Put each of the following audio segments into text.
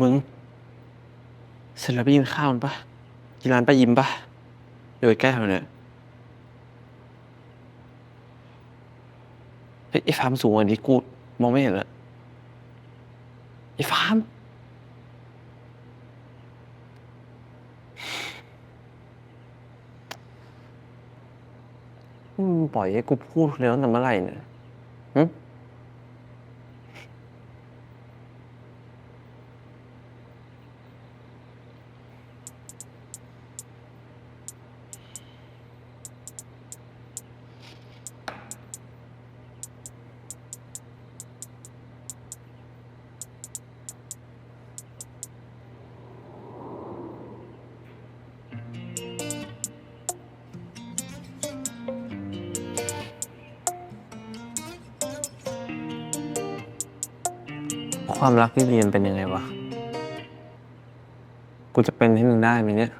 มึง เสร็จแล้วไปกินข้าวมันปะกินร้านป้ายิ้มปะเดี๋ยวใกล้แถวเนี้ยเฮ้ยไอ้ฟาร์มสูงกว่านี้กูมองไม่เห็นละไอ้ฟาร์มปล่อยให้กูพูดแล้วตั้งแต่เมื่อไหร่เนี่ย ความรักที่เรียนเป็นยังไงวะ กูจะเป็นให้มึงได้ไหมเนี่ย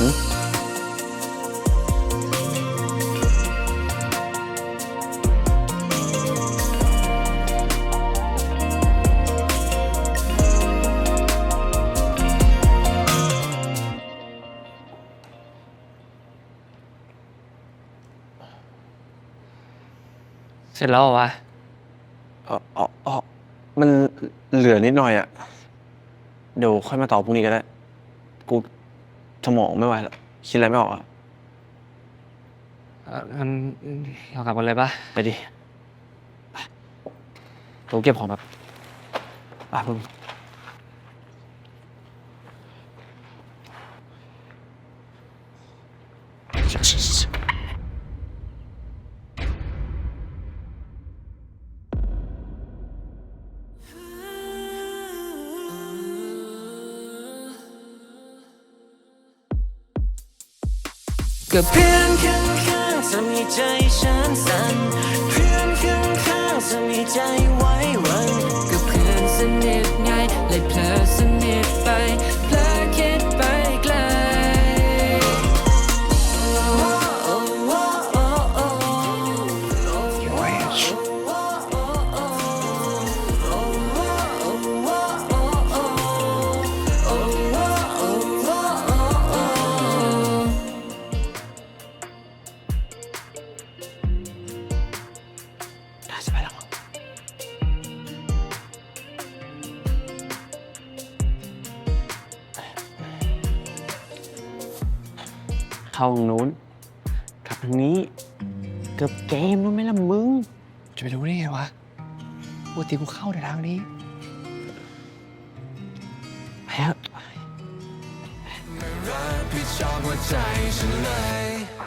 หึเสร็จแล้วเหรอวะอ๋ออ๋ออ๋อ มันเหลือนิดหน่อยอะเดี๋ยวค่อยมาต่อพรุ่งนี้ก็ได้ กูสมองไม่ไหวแล้วคิดอะไรไม่ออกอะเอ่องั้นเรากลับกันเลยปะไปดิไปตัวเก็บของแบบอะมึง ก็เพื่อนข้างๆจะมีใจฉันสั่นเพื่อนข้างๆจะมีใจว่า เข้าทางนู้นกลับทางนี้ เกือบเกมแล้วไหมล่ะมึง จะไปรู้ได้ไงวะปกติกูเข้าในทางนี้ไปเถอะรับผิดชอบหัวใจฉันเลย